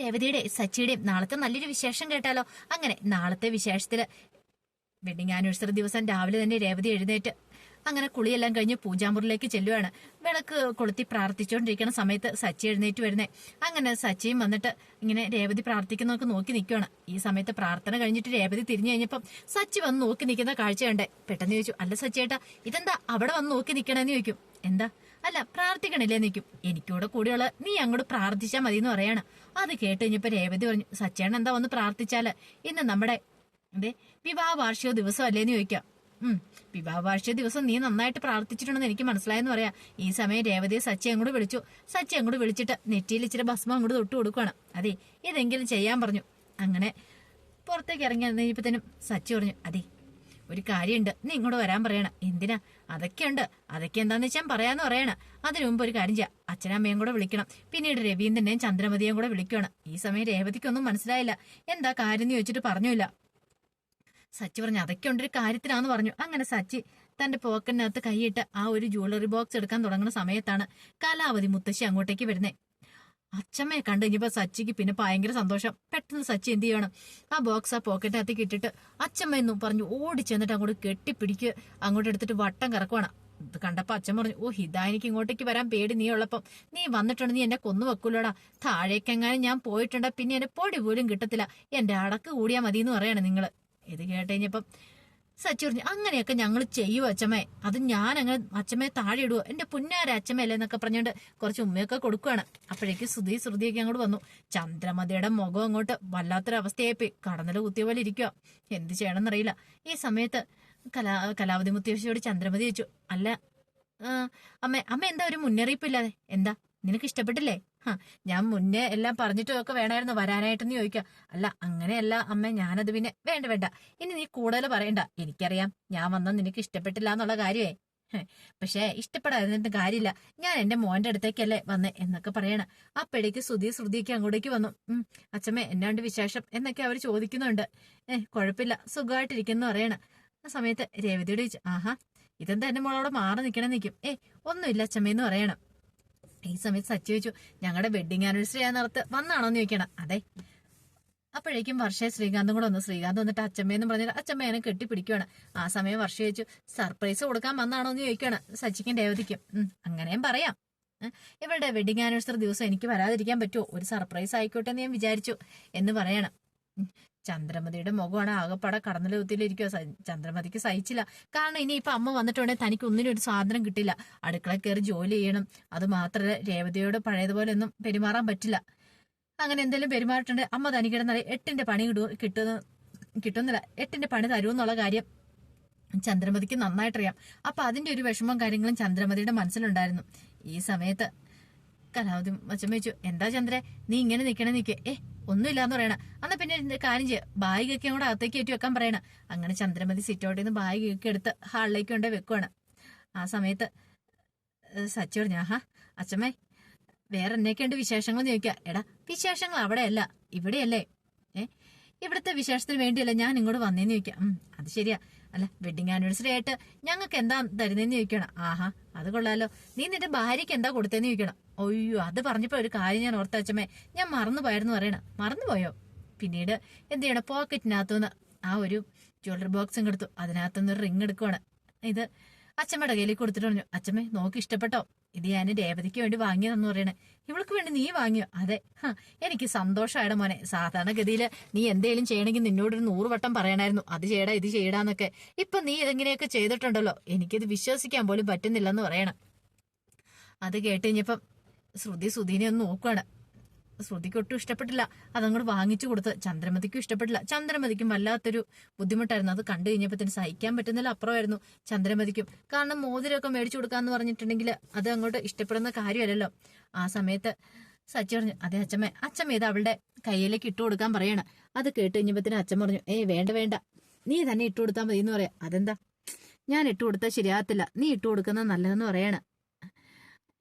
രേവതിയുടെ സച്ചിയുടെയും നാളത്തെ നല്ലൊരു വിശേഷം കേട്ടാലോ? അങ്ങനെ നാളത്തെ വിശേഷത്തിൽ വെഡിങ് ആനിവേഴ്സറി ദിവസം രാവിലെ തന്നെ രേവതി എഴുന്നേറ്റ് അങ്ങനെ കുളിയെല്ലാം കഴിഞ്ഞ് പൂജാമുറിലേക്ക് ചെല്ലുവാണ്. വിളക്ക് കൊളുത്തി പ്രാർത്ഥിച്ചുകൊണ്ടിരിക്കുന്ന സമയത്ത് സച്ചി എഴുന്നേറ്റ് വരുന്നേ. അങ്ങനെ സച്ചിയും വന്നിട്ട് ഇങ്ങനെ രേവതി പ്രാർത്ഥിക്കുന്നതൊക്കെ നോക്കി നിൽക്കുവാണ് ഈ സമയത്ത് പ്രാർത്ഥന കഴിഞ്ഞിട്ട് രേവതി തിരിഞ്ഞു കഴിഞ്ഞപ്പം സച്ചി വന്ന് നോക്കി നിൽക്കുന്ന കാഴ്ച കണ്ടേ. പെട്ടെന്ന് ചോദിച്ചു അല്ല സച്ചിയേട്ടാ ഇതെന്താ അവിടെ വന്ന് നോക്കി നിൽക്കണമെന്ന് ചോദിക്കും. എന്താ? അല്ല പ്രാർത്ഥിക്കണില്ലേ നിൽക്കും എനിക്കൂടെ കൂടിയുള്ള നീ അങ്ങോട്ട് പ്രാർത്ഥിച്ചാൽ മതി എന്ന് പറയാണ്. അത് കേട്ട് കഴിഞ്ഞപ്പോ രേവതി പറഞ്ഞു സച്ചേണ എന്താ വന്ന് പ്രാർത്ഥിച്ചാൽ? ഇന്ന് നമ്മുടെ അതെ വിവാഹ വാർഷിക ദിവസം അല്ലേന്ന് ചോദിക്കാം. ഉം വിവാഹ വാർഷിക ദിവസം നീ നന്നായിട്ട് പ്രാർത്ഥിച്ചിട്ടുണ്ടെന്ന് എനിക്ക് മനസ്സിലായെന്ന് പറയാം. ഈ സമയം രേവതിയെ സച്ചി അങ്ങോട്ട് വിളിച്ചു. സച്ചി അങ്ങോട്ട് വിളിച്ചിട്ട് നെറ്റിയിൽ ഇച്ചിരി ഭസ്മം അങ്ങോട്ട് തൊട്ട് കൊടുക്കുകയാണ് അതെ ഇതെങ്കിലും ചെയ്യാൻ പറഞ്ഞു. അങ്ങനെ പുറത്തേക്ക് ഇറങ്ങി തന്നെ സച്ചി പറഞ്ഞു അതെ ഒരു കാര്യമുണ്ട്. നീ ഇങ്ങോട്ട് വരാൻ പറയണം. എന്തിനാ? അതൊക്കെയുണ്ട്. അതൊക്കെ എന്താന്ന് വെച്ചാൽ പറയാന്ന് പറയണ. അതിനു മുമ്പ് ഒരു കാര്യം ചെയ്യാം. അച്ഛനമ്മയും കൂടെ വിളിക്കണം. പിന്നീട് രവീന്ദ്രനെയും ചന്ദ്രമതിയും കൂടെ വിളിക്കണം ഈ സമയം രേവതിക്കൊന്നും മനസ്സിലായില്ല. എന്താ കാര്യം എന്ന് ചോദിച്ചിട്ട് പറഞ്ഞില്ല സച്ചി പറഞ്ഞു അതൊക്കെ ഉണ്ട് ഒരു കാര്യത്തിനാന്ന് പറഞ്ഞു. അങ്ങനെ സച്ചി തന്റെ പോക്കറ്റിനകത്ത് കൈയിട്ട് ആ ഒരു ജ്വല്ലറി ബോക്സ് എടുക്കാൻ തുടങ്ങുന്ന സമയത്താണ് കലാവതി മുത്തശ്ശി അങ്ങോട്ടേക്ക് വരുന്നേ. അച്ഛമ്മയെ കണ്ടു കഴിഞ്ഞപ്പോ സച്ചിക്ക് പിന്നെ ഭയങ്കര സന്തോഷം. പെട്ടെന്ന് സച്ചി എന്ത് ചെയ്യണം? ആ ബോക്സ് ആ പോക്കറ്റിനകത്തേക്ക് ഇട്ടിട്ട് അച്ഛമ്മ എന്നും പറഞ്ഞു ഓടി ചെന്നിട്ട് അങ്ങോട്ട് കെട്ടിപ്പിടിക്ക് അങ്ങോട്ട് എടുത്തിട്ട് വട്ടം കറക്കുവാണ്. ഇത് കണ്ടപ്പോ അച്ഛൻ പറഞ്ഞു ഓ ഹിതാ എനിക്ക് ഇങ്ങോട്ടേക്ക് വരാൻ പേടി നീ ഉള്ളപ്പം. നീ വന്നിട്ടുണ്ട് നീ എന്നെ കൊന്നു വെക്കൂലോടാ താഴേക്കെങ്ങാനും ഞാൻ പോയിട്ടുണ്ട് പിന്നെ എന്നെ പൊടി പോലും കിട്ടത്തില്ല. എന്റെ അടക്ക് കൂടിയാ മതി എന്ന് പറയാണ് നിങ്ങൾ. ഇത് കേട്ട് കഴിഞ്ഞപ്പം സച്ചി പറഞ്ഞു അങ്ങനെയൊക്കെ ഞങ്ങൾ ചെയ്യുമോ അച്ഛമ്മേ? അത് ഞാൻ അങ്ങനെ അച്ഛമ്മയെ താഴെ ഇടുവോ? എന്റെ പുന്നാര അച്ഛമ്മയല്ലേ എന്നൊക്കെ പറഞ്ഞുകൊണ്ട് കുറച്ച് ഉമ്മയൊക്കെ കൊടുക്കുകയാണ് അപ്പോഴേക്ക് ശ്രുതി ശ്രുതിയൊക്കെ അങ്ങോട്ട് വന്നു. ചന്ദ്രമതിയുടെ മുഖം അങ്ങോട്ട് വല്ലാത്തൊരവസ്ഥയായി കടന്നൽ കുത്തിയ പോലെ ഇരിക്കുക എന്ത് ചെയ്യണമെന്നറിയില്ല. ഈ സമയത്ത് കലാ കലാവതി മുത്തശ്ശിയോട് ചന്ദ്രമതി ചോദിച്ചു. അല്ല അമ്മ അമ്മ എന്താ ഒരു മുന്നറിയിപ്പില്ലാതെ എന്താ? നിനക്ക് ഇഷ്ടപ്പെട്ടില്ലേ ഹാ ഞാൻ മുന്നേ എല്ലാം പറഞ്ഞിട്ടും ഒക്കെ വേണമായിരുന്നു വരാനായിട്ടെന്ന് ചോദിക്കാം അല്ല അങ്ങനെയല്ല അമ്മ ഞാനത് പിന്നെ വേണ്ട വേണ്ട. ഇനി നീ കൂടുതൽ പറയണ്ട. എനിക്കറിയാം ഞാൻ വന്നാൽ നിനക്ക് ഇഷ്ടപ്പെട്ടില്ല എന്നുള്ള കാര്യമേ. പക്ഷേ ഇഷ്ടപ്പെടാതിരുന്നിട്ട് കാര്യമില്ല. ഞാൻ എന്റെ മോന്റെ അടുത്തേക്കല്ലേ വന്നേ എന്നൊക്കെ പറയണ. അപ്പോഴേക്ക് ശ്രുതി ശ്രുതിക്ക് അങ്ങോട്ടേക്ക് വന്നു. അച്ഛമ്മേ എന്നാണ്ട് വിശേഷം എന്നൊക്കെ അവർ ചോദിക്കുന്നുണ്ട്. ഏഹ് കുഴപ്പമില്ല സുഖമായിട്ടിരിക്കുന്നു പറയണ. ആ സമയത്ത് രേവതിയോട് ആഹാ ഇതെന്താ എന്റെ മോളോട് മാറി നിൽക്കണം നിൽക്കും ഏ ഒന്നുമില്ല അച്ഛമ്മേന്ന് പറയണം. ഈ സമയത്ത് സച്ചി ചോദിച്ചു ഞങ്ങളുടെ വെഡിങ് ആനിവേഴ്സറി ആ നടത്ത് വന്നാണോന്ന് ചോദിക്കണം. അതെ. അപ്പോഴേക്കും വർഷയെ ശ്രീകാന്തും കൂടെ വന്നു. ശ്രീകാന്ത് വന്നിട്ട് അച്ഛമ്മയെന്ന് പറഞ്ഞാൽ അച്ഛമ്മേനെ കെട്ടിപ്പിടിക്കുകയാണ് ആ സമയം വർഷ ചോദിച്ചു സർപ്രൈസ് കൊടുക്കാൻ വന്നാണോ എന്ന് ചോദിക്കുകയാണ് സച്ചിക്കും രേവതിക്കും അങ്ങനെയും പറയാം. ഇവളുടെ വെഡിങ് ആനിവേഴ്സറി ദിവസം എനിക്ക് വരാതിരിക്കാൻ പറ്റുമോ? ഒരു സർപ്രൈസ് ആയിക്കോട്ടെ എന്ന് ഞാൻ വിചാരിച്ചു എന്ന് പറയണം. ചന്ദ്രമതിയുടെ മുഖമാണ് ആകെപ്പാടെ കടന്നൽ കുത്തിയിലിരിക്കുക ചന്ദ്രമതിക്ക് സഹിച്ചില്ല. കാരണം ഇനി ഇപ്പൊ അമ്മ വന്നിട്ടുണ്ടെങ്കിൽ തനിക്ക് ഒന്നിനും ഒരു സ്വാതന്ത്ര്യം കിട്ടില്ല. അടുക്കള കയറി ജോലി ചെയ്യണം. അത് മാത്രമല്ല രേവതിയോട് പഴയതുപോലെ ഒന്നും പെരുമാറാൻ പറ്റില്ല. അങ്ങനെ എന്തെങ്കിലും പെരുമാറിട്ടുണ്ട് അമ്മ തനിക്കിടുന്ന എട്ടിന്റെ പണി കിട്ടു കിട്ടുന്ന കിട്ടുന്നില്ല. എട്ടിന്റെ പണി തരുമെന്നുള്ള കാര്യം ചന്ദ്രമതിക്ക് നന്നായിട്ടറിയാം. അപ്പൊ അതിന്റെ ഒരു വിഷമം കാര്യങ്ങളും ചന്ദ്രമതിയുടെ മനസ്സിലുണ്ടായിരുന്നു. ഈ സമയത്ത് കലാവതി അച്ഛൻ വെച്ചു എന്താ ചന്ദ്ര? നീ ഇങ്ങനെ നിക്കണേ നിക്ക്. ഏ ഒന്നുമില്ലാന്ന് പറയണ. അന്ന പിന്നെ എന്റെ കാര്യം ചെയ്യ. ബാഗൊക്കെ കൂടെ അകത്തേക്ക് ഏറ്റി വെക്കാൻ പറയണ. അങ്ങനെ ചന്ദ്രമതി സിറ്റോട്ടിൽ നിന്ന് ബാഗൊക്കെ എടുത്ത് ഹാളിലേക്ക് കൊണ്ടേ വെക്കുവാണ്. ആ സമയത്ത് സച്ചി പറഞ്ഞു ആഹാ അച്ഛമ്മേ വേറെ എന്നൊക്കെയുണ്ട് വിശേഷങ്ങൾ ചോദിക്കുക എടാ വിശേഷങ്ങൾ അവിടെയല്ല ഇവിടെയല്ലേ? ഏ ഇവിടുത്തെ വിശേഷത്തിന് വേണ്ടിയല്ല ഞാൻ ഇങ്ങോട്ട് വന്നേന്ന് ചോദിക്കാം. അത് ശരിയാ. അല്ല വെഡിങ് ആനിവേഴ്സറി ആയിട്ട് ഞങ്ങൾക്ക് എന്താ തരുന്നതെന്ന് ചോദിക്കണം. ആഹാ അത് കൊള്ളാലോ. നീ നിന്റെ ഭാര്യയ്ക്ക് എന്താ കൊടുത്തതെന്ന് ചോദിക്കണം. ഒയ്യോ അത് പറഞ്ഞപ്പോ ഒരു കാര്യം ഞാൻ ഓർത്ത അച്ഛമ്മേ ഞാൻ മറന്നുപോയായിരുന്നു പറയണം. മറന്നുപോയോ പിന്നീട് എന്ത് ചെയ്യണം? പോക്കറ്റിനകത്തുനിന്ന് ആ ഒരു ജ്വല്ലറി ബോക്സും കൊടുത്തു അതിനകത്തുനിന്ന് ഒരു റിങ് എടുക്കുവാണ്. ഇത് അച്ഛമ്മയുടെ കയ്യിലേക്ക് കൊടുത്തിട്ട് പറഞ്ഞു അച്ഛമ്മേ നോക്കി ഇഷ്ടപ്പെട്ടോ? ഇത് ഞാൻ രേവതിക്ക് വേണ്ടി വാങ്ങിയതെന്ന് പറയണേ. ഇവൾക്ക് വേണ്ടി നീ വാങ്ങിയോ? അതെ. എനിക്ക് സന്തോഷമായിട മോനെ. സാധാരണഗതിയിൽ നീ എന്തേലും ചെയ്യണമെങ്കിൽ നിന്നോടൊരു നൂറ് വട്ടം പറയണായിരുന്നു. അത് ചെയ്യടാ ഇത് ചെയ്യടാന്നൊക്കെ. ഇപ്പൊ നീ ഇതെങ്ങനെയൊക്കെ ചെയ്തിട്ടുണ്ടല്ലോ? എനിക്കിത് വിശ്വസിക്കാൻ പോലും പറ്റുന്നില്ലെന്ന് പറയണം. അത് കേട്ട് കഴിഞ്ഞപ്പം ശ്രുതി സുധീനെ ഒന്ന് നോക്കുകയാണ് ശ്രുതിക്ക് ഒട്ടും ഇഷ്ടപ്പെട്ടില്ല. അതങ്ങോട്ട് വാങ്ങിച്ചു കൊടുത്ത്. ചന്ദ്രമതിക്കും ഇഷ്ടപ്പെട്ടില്ല. ചന്ദ്രമതിക്കും വല്ലാത്തൊരു ബുദ്ധിമുട്ടായിരുന്നു. അത് കണ്ടു കഴിഞ്ഞപ്പോൾ തന്നെ സഹിക്കാൻ പറ്റുന്നില്ല അപ്പുറമായിരുന്നു ചന്ദ്രമതിക്കും. കാരണം മോതിരമൊക്കെ മേടിച്ചു കൊടുക്കാന്ന് പറഞ്ഞിട്ടുണ്ടെങ്കിൽ അത് അങ്ങോട്ട് ഇഷ്ടപ്പെടുന്ന കാര്യമല്ലല്ലോ. ആ സമയത്ത് സച്ചി പറഞ്ഞു അതെ അച്ഛമ്മ അച്ഛമ്മ ഇത് അവളുടെ കയ്യിലേക്ക് ഇട്ടു കൊടുക്കാൻ പറയണം. അത് കേട്ട് കഴിഞ്ഞപ്പോഴത്തേന് അച്ഛൻ പറഞ്ഞു ഏയ് വേണ്ട വേണ്ട. നീ തന്നെ ഇട്ടു കൊടുത്താൽ മതി എന്ന് പറയാം. അതെന്താ? ഞാൻ ഇട്ടു കൊടുത്താൽ ശരിയാകത്തില്ല. നീ ഇട്ടു കൊടുക്കുന്നത് നല്ലതെന്ന് പറയണ.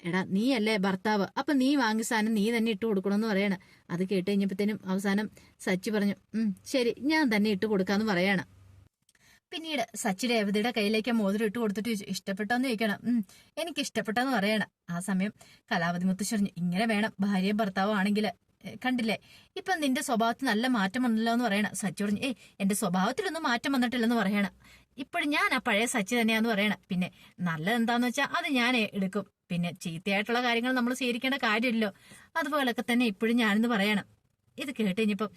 എടാ നീയല്ലേ ഭർത്താവ്. അപ്പൊ നീ വാങ്ങിയ സാധനം നീ തന്നെ ഇട്ട് കൊടുക്കണമെന്ന് പറയണ. അത് കേട്ട് കഴിഞ്ഞപ്പോഴത്തേനും അവസാനം സച്ചി പറഞ്ഞു ഉം ശരി ഞാൻ തന്നെ ഇട്ട് കൊടുക്കാന്ന് പറയാണ്. പിന്നീട് സച്ചി രേവതിയുടെ കയ്യിലേക്ക് മോതിരം ഇട്ട് കൊടുത്തിട്ട് ചോദിച്ചു ഇഷ്ടപ്പെട്ടോന്ന് ചോദിക്കണം ഉം എനിക്ക് ഇഷ്ടപ്പെട്ടെന്ന് പറയണം. ആ സമയം കലാവതി മുത്തശ്ശി പറഞ്ഞു ഇങ്ങനെ വേണം ഭാര്യയും ഭർത്താവും ആണെങ്കിൽ. കണ്ടില്ലേ ഇപ്പൊ നിന്റെ സ്വഭാവത്തിൽ നല്ല മാറ്റം വന്നല്ലോ എന്ന് പറയണം. സച്ചി പറഞ്ഞു ഏയ് എന്റെ സ്വഭാവത്തിലൊന്നും മാറ്റം വന്നിട്ടില്ലെന്ന് പറയണം. ഇപ്പോഴും ഞാൻ ആ പഴയ സച്ചി തന്നെയാന്ന് പറയണം. പിന്നെ നല്ലത് എന്താന്ന് വെച്ചാൽ അത് ഞാൻ എടുക്കും. പിന്നെ ചീത്തയായിട്ടുള്ള കാര്യങ്ങൾ നമ്മൾ സ്വീകരിക്കേണ്ട കാര്യമില്ലല്ലോ. അതുപോലൊക്കെ തന്നെ ഇപ്പോഴും ഞാനെന്ന് പറയണം. ഇത് കേട്ട് കഴിഞ്ഞപ്പം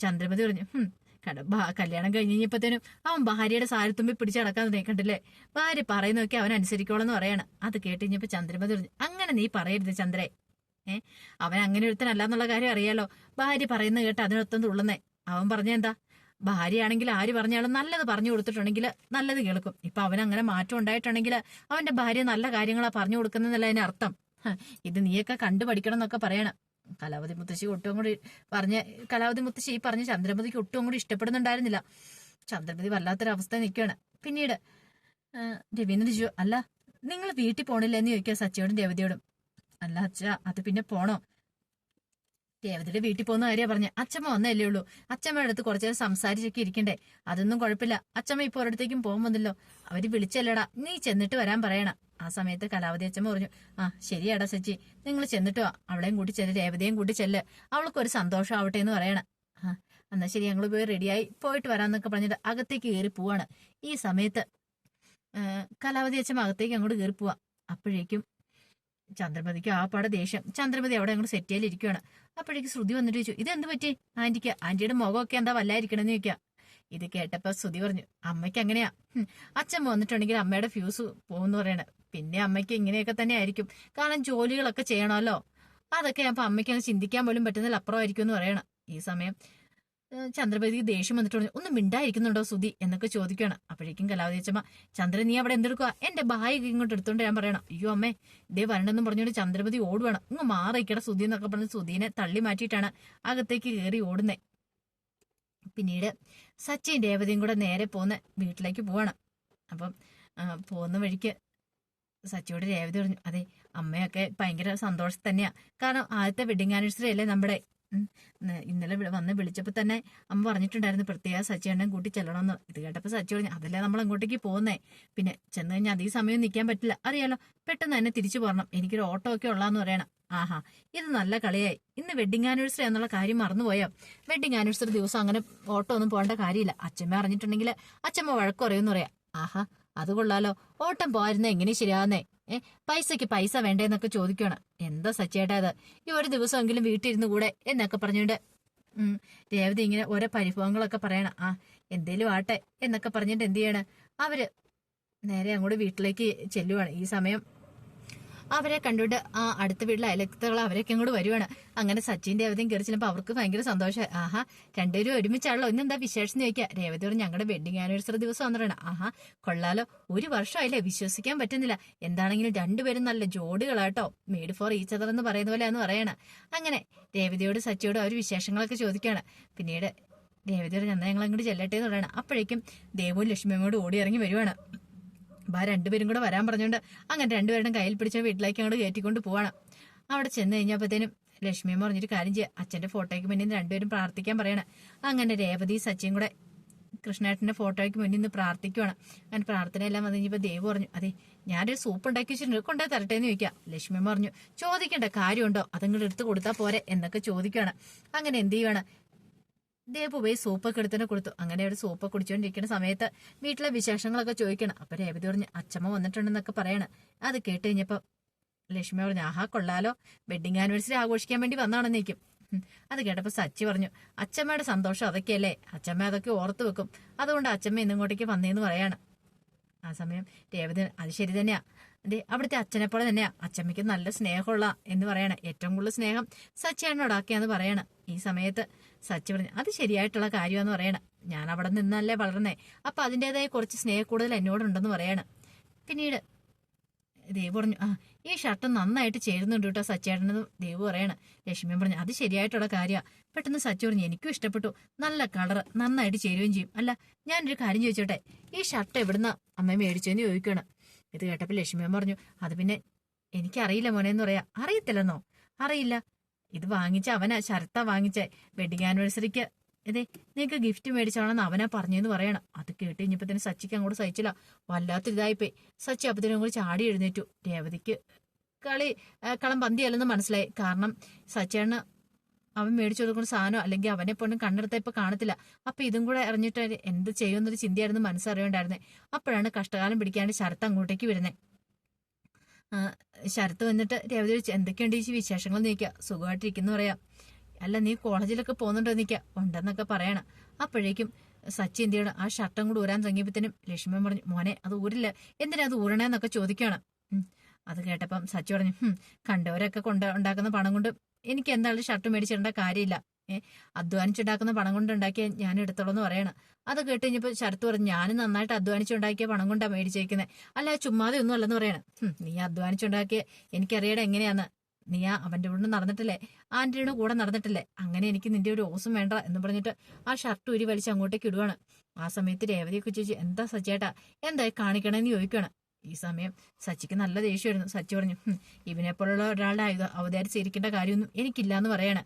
ചന്ദ്രമതി പറഞ്ഞു "ഹും, കട കല്യാണം കഴിഞ്ഞ് കഴിഞ്ഞപ്പോഴത്തേനും അവൻ ഭാര്യയുടെ സാരത്തുമ്പി പിടിച്ച് നടക്കാൻ നിൽക്കണ്ടല്ലേ ഭാര്യ പറയുന്നതൊക്കെ അവൻ അനുസരിക്കോളെന്ന് പറയണം. അത് കേട്ട് കഴിഞ്ഞപ്പോൾ ചന്ദ്രമതി പറഞ്ഞു അങ്ങനെ നീ പറയരുത് ചന്ദ്രേ. ഏഹ് അവൻ അങ്ങനെ ഒരുത്തനല്ല എന്നുള്ള കാര്യം അറിയാലോ. ഭാര്യ പറയുന്ന കേട്ട് അതിനൊത്തം തുള്ളുന്നേ. അവൻ പറഞ്ഞെന്താ ഭാര്യയാണെങ്കിൽ ആര് പറഞ്ഞാലും നല്ലത് പറഞ്ഞു കൊടുത്തിട്ടുണ്ടെങ്കിൽ നല്ലത് കേൾക്കും. ഇപ്പൊ അവൻ അങ്ങനെ മാറ്റം ഉണ്ടായിട്ടുണ്ടെങ്കിൽ അവന്റെ ഭാര്യ നല്ല കാര്യങ്ങളാ പറഞ്ഞു കൊടുക്കുന്നതല്ല അതിന് അർത്ഥം. ഇത് നീയൊക്കെ കണ്ടു പഠിക്കണം എന്നൊക്കെ പറയണം. കലാവതി മുത്തശ്ശി ഒട്ടും കൂടി പറഞ്ഞ കലാവതി മുത്തശ്ശി ഈ പറഞ്ഞ ചന്ദ്രമതിക്ക് ഒട്ടും കൂടി ഇഷ്ടപ്പെടുന്നുണ്ടായിരുന്നില്ല. ചന്ദ്രമതി വല്ലാത്തൊരവസ്ഥ നിൽക്കുകയാണ്. പിന്നീട് രവീന്ദ്രൻ അല്ല നിങ്ങൾ വീട്ടിൽ പോണില്ല? എന്ന് ചോദിക്കുക സച്ചിയോടും രവതിയോടും. അല്ല അച്ഛ അത് പിന്നെ പോണോ? രേവതിയുടെ വീട്ടിൽ പോകുന്ന കാര്യ പറഞ്ഞ. അച്ഛമ്മ വന്നല്ലേ ഉള്ളൂ. അച്ഛമ്മയുടെ അടുത്ത് കുറച്ചു നേരം സംസാരിച്ചൊക്കെ ഇരിക്കണ്ടേ. അതൊന്നും കുഴപ്പമില്ല. അച്ഛമ്മ ഇപ്പോൾ ഒരിടത്തേക്കും പോകുമെന്നല്ലോ അവർ വിളിച്ചല്ലടാ. നീ ചെന്നിട്ട് വരാൻ പറയണ. ആ സമയത്ത് കലാവതി അച്ഛമ്മ പറഞ്ഞു ആ ശരിയാടാ സച്ചി. നിങ്ങൾ ചെന്നിട്ട് വാ. അവളെയും കൂട്ടി ചെല്ല് രേവതയും കൂട്ടി ചെല്ല്. അവൾക്ക് ഒരു സന്തോഷം ആവട്ടെ എന്ന് പറയണ. ആ എന്നാ ശരി ഞങ്ങൾ പോയി റെഡിയായി പോയിട്ട് വരാന്നൊക്കെ പറഞ്ഞിട്ട് അകത്തേക്ക് കയറി പോവാണ്. ഈ സമയത്ത് കലാവതി അച്ഛമ്മ അകത്തേക്ക് അങ്ങോട്ട് കയറി പോവാ. അപ്പോഴേക്കും ചന്ദ്രമതിക്ക് ആ പാടെ ദേഷ്യം. ചന്ദ്രമതി അവിടെ അങ്ങോട്ട് സെറ്റ് ഇരിക്കുകയാണ് അപ്പോഴേക്ക് ശ്രുതി വന്നിട്ട് ചോദിച്ചു ഇതെന്ത് പറ്റി? ആന്റിക്ക് ആന്റിയുടെ മുഖമൊക്കെ എന്താ വല്ലായിരിക്കണെന്ന് ചോദിക്കാം. ഇത് കേട്ടപ്പോ ശ്രുതി പറഞ്ഞു അമ്മയ്ക്ക് അങ്ങനെയാ. അച്ഛൻ വന്നിട്ടുണ്ടെങ്കിൽ അമ്മയുടെ ഫ്യൂസ് പോകുന്ന പറയണ. പിന്നെ അമ്മയ്ക്ക് ഇങ്ങനെയൊക്കെ തന്നെ ആയിരിക്കും. കാരണം ജോലികളൊക്കെ ചെയ്യണമല്ലോ. അതൊക്കെ അപ്പൊ അമ്മയ്ക്ക് അങ്ങ് ചിന്തിക്കാൻ പോലും പറ്റുന്നതിൽ അപ്പുറമായിരിക്കും എന്ന് പറയണം. ഈ സമയം ഏഹ് ചന്ദ്രപതിക്ക് ദേഷ്യം വന്നിട്ട് പറഞ്ഞു ഒന്ന് മിണ്ടായിരിക്കുന്നുണ്ടോ സുധി? എന്നൊക്കെ ചോദിക്കുകയാണ്. അപ്പോഴേക്കും കലാവതി അച്ഛമ്മ ചന്ദ്രൻ നീ അവിടെ എന്തെടുക്കുക എന്റെ ബാഗ് ഇങ്ങോട്ട് എടുത്തോണ്ട് ഞാൻ പറയണം. അയ്യോ അമ്മേ ഇതേ വരണ്ടെന്ന് പറഞ്ഞുകൊണ്ട് ചന്ദ്രപതി ഓടുവാണ്. ഇങ്ങ് മാറിക്കട സുധി എന്നൊക്കെ പറഞ്ഞ് സുധീനെ തള്ളി മാറ്റിയിട്ടാണ് അകത്തേക്ക് കയറി ഓടുന്നേ. പിന്നീട് സച്ചിൻ രേവതിയും കൂടെ നേരെ പോന്ന് വീട്ടിലേക്ക് പോവാണ്. അപ്പം പോകുന്ന വഴിക്ക് സച്ചിയോട് രേവതി പറഞ്ഞു അതെ അമ്മയൊക്കെ ഭയങ്കര സന്തോഷം തന്നെയാ കാരണം ആദ്യത്തെ വെഡിങ് ആനിവേഴ്സറി അല്ലേ നമ്മുടെ ഇന്നലെ വന്ന് വിളിച്ചപ്പോൾ തന്നെ അമ്മ പറഞ്ഞിട്ടുണ്ടായിരുന്നു പ്രത്യേക സച്ചി എണ്ണം കൂട്ടി ചെല്ലണമെന്ന് ഇത് കേട്ടപ്പോൾ സച്ചി പറഞ്ഞു അതല്ലേ നമ്മൾ അങ്ങോട്ടേക്ക് പോകുന്നേ പിന്നെ ചെന്ന് കഴിഞ്ഞാൽ അധികം സമയം നിൽക്കാൻ പറ്റില്ല. അറിയാലോ പെട്ടെന്ന് തന്നെ തിരിച്ചു പോരണം. എനിക്കൊരു ഓട്ടോ ഒക്കെ ഉള്ളാന്ന് പറയണം. ആഹാ ഇത് നല്ല കളിയായി. ഇന്ന് വെഡിങ് ആനിവേഴ്സറി എന്നുള്ള കാര്യം മറന്നുപോയോ? വെഡിങ് ആനിവേഴ്സറി ദിവസം അങ്ങനെ ഓട്ടോ ഒന്നും പോകേണ്ട കാര്യമില്ല. അച്ഛമ്മ അറിഞ്ഞിട്ടുണ്ടെങ്കിൽ അച്ഛമ്മ വഴക്ക് പറയുമെന്ന് പറയാം. ആഹാ അത് കൊള്ളാലോ. ഓട്ടം പോയിരുന്ന എങ്ങനെ ശരിയാവുന്നേ. ഏ പൈസക്ക് പൈസ വേണ്ടേന്നൊക്കെ ചോദിക്കണം എന്താ സച്ചേട്ടാ അത് ഈ ഒരു ദിവസമെങ്കിലും വീട്ടിലിരുന്ന് കൂടെ എന്നൊക്കെ പറഞ്ഞുകൊണ്ട്. ഉം രേവതി ഇങ്ങനെ ഓരോ പരിഭവങ്ങളൊക്കെ പറയണം. ആ എന്തേലും ആട്ടെ എന്നൊക്കെ പറഞ്ഞിട്ട് എന്ത് ചെയ്യണം? അവർ നേരെ അങ്ങോട്ട് വീട്ടിലേക്ക് ചെല്ലുവാണ്. ഈ സമയം അവരെ കണ്ടുകൊണ്ട് ആ അടുത്ത വീട്ടിലെ അയലക്തകൾ അവരൊക്കെ അങ്ങോട്ട് വരുവാണ്. അങ്ങനെ സച്ചിന്റെ അവധിയും കയറി അവർക്ക് ഭയങ്കര സന്തോഷം. ആഹാ രണ്ടുപേരും ഒരുമിച്ചാണല്ലോ. ഇന്നെന്താ വിശേഷം ചോദിക്കുക രേവതി പറഞ്ഞു ഞങ്ങളുടെ വെഡിങ് ആനിവേഴ്സറി ദിവസം വന്നിട്ടാണ് ആഹാ കൊള്ളാലോ. ഒരു വർഷമായില്ലേ വിശ്വസിക്കാൻ പറ്റുന്നില്ല. എന്താണെങ്കിലും രണ്ടുപേരും നല്ല ജോഡികളാട്ടോ. മെയ്ഡ് ഫോർ ഈച്ച് അതർ എന്ന് പറയുന്ന പോലെ എന്ന് പറയണ. അങ്ങനെ രേവതിയോട് സച്ചിയോട് അവർ വിശേഷങ്ങളൊക്കെ ചോദിക്കുകയാണ് പിന്നീട് രേവതി പറഞ്ഞു എന്നാൽ ഞങ്ങൾ അങ്ങോട്ട് ചെല്ലട്ടെ എന്ന് പറയണം. അപ്പോഴേക്കും ദേവും ലക്ഷ്മിയും ഓടി ഇറങ്ങി വരുവാണ്. ബാ രണ്ടുപേരും കൂടെ വരാൻ പറഞ്ഞുകൊണ്ട് അങ്ങനെ രണ്ടുപേരുടെ കയ്യിൽ പിടിച്ച വീട്ടിലേക്ക് അങ്ങോട്ട് കയറ്റിക്കൊണ്ട് പോവാണ്. അവിടെ ചെന്ന് കഴിഞ്ഞപ്പോഴത്തേനും ലക്ഷ്മിയമ്മ പറഞ്ഞിട്ട് കാര്യം ചെയ്യുക അച്ഛന്റെ ഫോട്ടോയ്ക്ക് മുന്നിൽ രണ്ടുപേരും പ്രാർത്ഥിക്കാൻ പറയണം. അങ്ങനെ രേവതി സച്ചിയും കൂടെ കൃഷ്ണേട്ടന്റെ ഫോട്ടോയ്ക്ക് മുന്നിൽ നിന്ന് പ്രാർത്ഥിക്കുവാണ്. അങ്ങനെ പ്രാർത്ഥന എല്ലാം വന്നു കഴിഞ്ഞപ്പോൾ ദേവ് പറഞ്ഞു അതെ ഞാനൊരു സൂപ്പ് ഉണ്ടാക്കി വെച്ചിട്ടുണ്ട്. കൊണ്ടേ തരട്ടെ എന്ന് ചോദിക്കാം ലക്ഷ്മി പറഞ്ഞു ചോദിക്കേണ്ട കാര്യമുണ്ടോ? അതങ്ങോട്ട് എടുത്ത് കൊടുത്താൽ പോരെ എന്നൊക്കെ ചോദിക്കുകയാണ് അങ്ങനെ എന്ത് ചെയ്യുവാണ്? ദേവ് പോയി സൂപ്പൊക്കെ എടുത്തിട്ട് കൊടുത്തു. അങ്ങനെ ഒരു സൂപ്പ് കുടിച്ചുകൊണ്ടിരിക്കുന്ന സമയത്ത് വീട്ടിലെ വിശേഷങ്ങളൊക്കെ ചോദിക്കണം. അപ്പൊ രേവതി പറഞ്ഞു അച്ഛമ്മ വന്നിട്ടുണ്ടെന്നൊക്കെ പറയണം. അത് കേട്ട് കഴിഞ്ഞപ്പോ ലക്ഷ്മി പറഞ്ഞു ആഹാ കൊള്ളാലോ. വെഡിങ് ആനിവേഴ്സറി ആഘോഷിക്കാൻ വേണ്ടി വന്നാണെന്നേക്കും അത് കേട്ടപ്പോ സച്ചി പറഞ്ഞു അച്ഛമ്മയുടെ സന്തോഷം അതൊക്കെയല്ലേ? അച്ഛമ്മ അതൊക്കെ ഓർത്തു വെക്കും. അതുകൊണ്ട് അച്ഛമ്മ ഇന്നിങ്ങോട്ടേക്ക് വന്നേന്ന് പറയാണ്. ആ സമയം രേവതി അത് ശരി തന്നെയാ. അതെ അവിടുത്തെ അച്ഛനെ പോലെ തന്നെയാ. അച്ഛമ്മയ്ക്ക് നല്ല സ്നേഹമുള്ള എന്ന് പറയണ. ഏറ്റവും കൂടുതൽ സ്നേഹം സച്ചിയാണോടാക്കിയാന്ന് പറയണ. ഈ സമയത്ത് സച്ചി പറഞ്ഞു അത് ശരിയായിട്ടുള്ള കാര്യമെന്ന് പറയണ. ഞാൻ അവിടെ നിന്നല്ലേ വളർന്നേ. അപ്പൊ അതിന്റെതായ കുറച്ച് സ്നേഹം കൂടുതൽ എന്നോടുണ്ടെന്ന് പറയാണ്. പിന്നീട് ദേവ് പറഞ്ഞു ആ ഈ ഷർട്ട് നന്നായിട്ട് ചേരുന്നുണ്ട് കേട്ടോ സച്ചേട്ടനെന്ന് ദേവ് പറയാണ്. ലക്ഷ്മി പറഞ്ഞു അത് ശരിയായിട്ടുള്ള കാര്യമാണ് പെട്ടെന്ന് സച്ചി പറഞ്ഞു എനിക്കും ഇഷ്ടപ്പെട്ടു. നല്ല കളർ നന്നായിട്ട് ചേരുകയും ചെയ്യും. അല്ല ഞാനൊരു കാര്യം ചോദിച്ചോട്ടെ? ഈ ഷർട്ട് എവിടുന്ന അമ്മ മേടിച്ചെന്ന് ചോദിക്കുകയാണ് ഇത് കേട്ടപ്പോൾ ലക്ഷ്മി പറഞ്ഞു അത് പിന്നെ എനിക്കറിയില്ല മോനെ എന്ന് പറയാ. അറിയത്തില്ലെന്നോ? അറിയില്ല. ഇത് വാങ്ങിച്ച അവനാ ശരത്താ വാങ്ങിച്ച. വെഡിങ് ആനിവേഴ്സറിക്ക് ഇതേ നിനക്ക് ഗിഫ്റ്റ് മേടിച്ചാണെന്ന് അവനാ പറഞ്ഞെന്ന് പറയണം. അത് കേട്ട് കഴിഞ്ഞപ്പോ തന്നെ സച്ചിക്ക് അങ്ങോട്ട് സഹിച്ചില്ല. വല്ലാത്തൊരിതായിപ്പോയി സച്ചി അപ്പത്തിനും കൂടി ചാടി എഴുന്നേറ്റു. രേവതിക്ക് കളി കളം പന്തിയല്ലെന്ന് മനസ്സിലായി. കാരണം സച്ചേണ് അവൻ മേടിച്ചു കൊടുക്കുന്ന സാധനം അല്ലെങ്കിൽ അവനെ പോലും കണ്ണെടുത്ത ഇപ്പൊ കാണത്തില്ല. അപ്പൊ ഇതും കൂടെ അറിഞ്ഞിട്ട് എന്ത് ചെയ്യുമെന്നൊരു ചിന്തയായിരുന്നു മനസ്സറിയണ്ടായിരുന്നേ. അപ്പോഴാണ് കഷ്ടകാലം പിടിക്കാണ്ട് ശരത്ത് അങ്ങോട്ടേക്ക് വരുന്നത് ശരത്ത് വന്നിട്ട് രേവതി ചോദിച്ചു എന്തൊക്കെയുണ്ട് ഈ വിശേഷങ്ങൾ നീക്കുക സുഖമായിട്ടിരിക്കുന്നു പറയാം. അല്ല നീ കോളേജിലൊക്കെ പോകുന്നുണ്ടോ നിൽക്കുക ഉണ്ടെന്നൊക്കെ പറയണം. അപ്പോഴേക്കും സച്ചി എന്ത് ചെയ്യണം? ആ ഷർട്ടും കൂടി ഊരാൻ തുടങ്ങിയപ്പോഴത്തേനും ലക്ഷ്മി പറഞ്ഞു മോനെ അത് ഊരില്ല. എന്തിനാ അത് ഊരണേന്നൊക്കെ ചോദിക്കണം? അത് കേട്ടപ്പം സച്ചി പറഞ്ഞു "ഹും, കണ്ടവരൊക്കെ കൊണ്ട് ഉണ്ടാക്കുന്ന പണം കൊണ്ട് എനിക്ക് എന്താണ് ഷർട്ട് മേടിച്ചിടേണ്ട കാര്യമില്ല. ഏഹ് അധ്വാനിച്ചുണ്ടാക്കുന്ന പണം കൊണ്ട് ഉണ്ടാക്കിയ ഞാൻ എടുത്തോളൂ എന്ന് പറയണം. അത് കേട്ട് കഴിഞ്ഞപ്പോൾ ശരത്ത് പറഞ്ഞു ഞാൻ നന്നായിട്ട് അധ്വാനിച്ചുണ്ടാക്കിയ പണം കൊണ്ടാണ് മേടിച്ചേക്കുന്നത് അല്ല ചുമ്മാതെ ഒന്നും അല്ലെന്ന് പറയണം. "ഹും, നീ അധ്വാനിച്ചുണ്ടാക്കിയ എനിക്കറിയണം എങ്ങനെയാന്ന്. നീ ആ അവന്റെ കൂടെ നടന്നിട്ടില്ലേ? ആന്റണിയുടെ കൂടെ നടന്നിട്ടില്ലേ? അങ്ങനെ എനിക്ക് നിന്റെ ഒരു ഓസും വേണ്ട എന്ന് പറഞ്ഞിട്ട് ആ ഷർട്ട് ഉരി വലിച്ച് അങ്ങോട്ടേക്ക് ഇടുവാണ്. ആ സമയത്ത് രേവതിയൊക്കെ ചോദിച്ചു എന്താ സജ്ജേട്ടാ? എന്തായി കാണിക്കണമെന്ന് ചോദിക്കുകയാണ് ഈ സമയം സച്ചിക്ക് നല്ല ദേഷ്യമായിരുന്നു. സച്ചി പറഞ്ഞു ഇവനെപ്പോലുള്ള ഇവനെ പോലുള്ള ഒരാളുടെ അവതാരിച്ചിരിക്കേണ്ട കാര്യമൊന്നും എനിക്കില്ല എന്ന് പറയണ.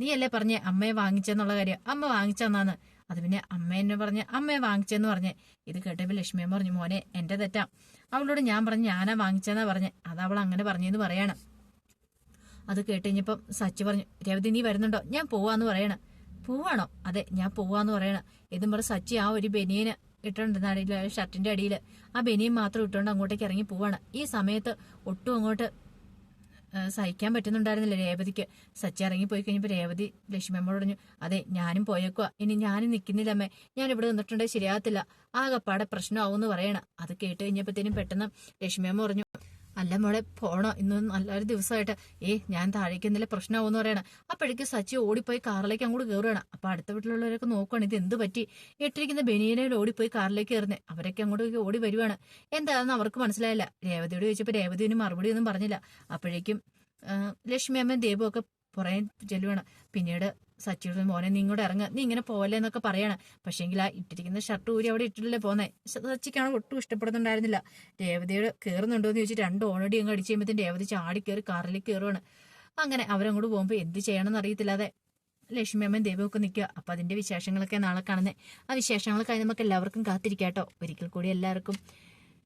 നീ അല്ലേ പറഞ്ഞേ അമ്മയെ വാങ്ങിച്ചെന്നുള്ള കാര്യം? അമ്മ വാങ്ങിച്ചെന്നാന്ന് അത് പിന്നെ അമ്മ എന്നെ പറഞ്ഞ് അമ്മയെ വാങ്ങിച്ചെന്ന് പറഞ്ഞേ. ഇത് കേട്ടപ്പോൾ ലക്ഷ്മിയെ പറഞ്ഞു മോനെ എന്റെ തെറ്റാ. അവളോട് ഞാൻ പറഞ്ഞു ഞാനാ വാങ്ങിച്ചെന്നാ പറഞ്ഞ്. അത് അവൾ അങ്ങനെ പറഞ്ഞെന്ന് പറയണം. അത് കേട്ട് സച്ചി പറഞ്ഞു രവതി നീ വരുന്നുണ്ടോ? ഞാൻ പോവാന്ന് പറയണ. പോവാണോ? അതെ ഞാൻ പോവാന്ന് പറയണ. ഇതും പറഞ്ഞ സച്ചി ആ ഒരു ബനിയന് ഇട്ടുണ്ടെന്ന അടിയിൽ ഷർട്ടിന്റെ അടിയിൽ ആ ബനിയും മാത്രം ഇട്ടുകൊണ്ട് അങ്ങോട്ടേക്ക് ഇറങ്ങി പോവാണ്. ഈ സമയത്ത് ഒട്ടും അങ്ങോട്ട് സഹിക്കാൻ പറ്റുന്നുണ്ടായിരുന്നില്ല രേവതിക്ക്. സച്ചി ഇറങ്ങി പോയി കഴിഞ്ഞപ്പോൾ രേവതി ലക്ഷ്മിയമ്മോട് പറഞ്ഞു അതെ ഞാനും പോയേക്കുക ഇനി ഞാനും നിൽക്കുന്നില്ല അമ്മേ. ഞാൻ ഇവിടെ നിന്നിട്ടുണ്ടെങ്കിൽ ശരിയാകത്തില്ല. ആകെപ്പാടെ പ്രശ്നമാവും എന്ന് പറയണം. അത് കേട്ട് കഴിഞ്ഞപ്പോഴത്തേനും പെട്ടെന്ന് ലക്ഷ്മിയമ്മ പറഞ്ഞു അല്ല മോളെ പോണോ? ഇന്ന് നല്ലൊരു ദിവസമായിട്ട്. ഏ ഞാൻ താഴേക്ക് എന്തെങ്കിലും പ്രശ്നമാവെന്ന് പറയണം. അപ്പോഴേക്ക് സച്ചി ഓടിപ്പോയി കാറിലേക്ക് അങ്ങോട്ട് കയറുകയാണ് അപ്പൊ അടുത്ത വീട്ടിലുള്ളവരൊക്കെ നോക്കുകയാണ് ഇത് എന്ത് പറ്റി? ഇട്ടിരിക്കുന്ന ബനിയനയിൽ ഓടിപ്പോയി കാറിലേക്ക് കയറുന്നത് അവരൊക്കെ അങ്ങോട്ട് ഓടി വരുവാണ്. എന്താണെന്ന് അവർക്ക് മനസ്സിലായില്ല. രേവതിയോട് ചോദിച്ചപ്പോൾ രേവതിന് മറുപടി ഒന്നും പറഞ്ഞില്ല. അപ്പോഴേക്കും ലക്ഷ്മി അമ്മയും ദേവും ഒക്കെ പുറകെ ചെല്ലുവാണ്. പിന്നീട് സച്ചിയുടെ മോനെ നീ ഇങ്ങോട്ട് ഇറങ്ങുക നീ ഇങ്ങനെ പോലെ എന്നൊക്കെ പറയാണ്. പക്ഷേങ്കിൽ ആ ഇട്ടിരിക്കുന്ന ഷർട്ട് ഊരി അവിടെ ഇട്ടിട്ടല്ലേ പോന്നെ. സച്ചിക്കാണ് ഒട്ടും ഇഷ്ടപ്പെടുന്നുണ്ടായിരുന്നില്ല. രേവതിയുടെ കയറുന്നുണ്ടോ എന്ന് ചോദിച്ചിട്ട് രണ്ട് ഓണടി അങ്ങ് അടിച്ചു കഴിയുമ്പോൾ രേവതി ചാടി കയറി കാറിലേക്ക് കയറുവാണ് അങ്ങനെ അവരങ്ങോട്ട് പോകുമ്പോൾ എന്ത് ചെയ്യണമെന്ന് അറിയത്തില്ലാതെ ലക്ഷ്മി അമ്മയും ദൈവമൊക്കെ നിൽക്കുക അപ്പം അതിന്റെ വിശേഷങ്ങളൊക്കെ നാളെ കാണുന്നത് ആ വിശേഷങ്ങളൊക്കെ നമുക്ക് എല്ലാവർക്കും കാത്തിരിക്കാട്ടോ. ഒരിക്കൽ കൂടി എല്ലാവർക്കും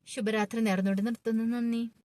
ശുഭരാത്രി നേർന്നുകൊണ്ട് നിർത്തുന്നു. നന്ദി.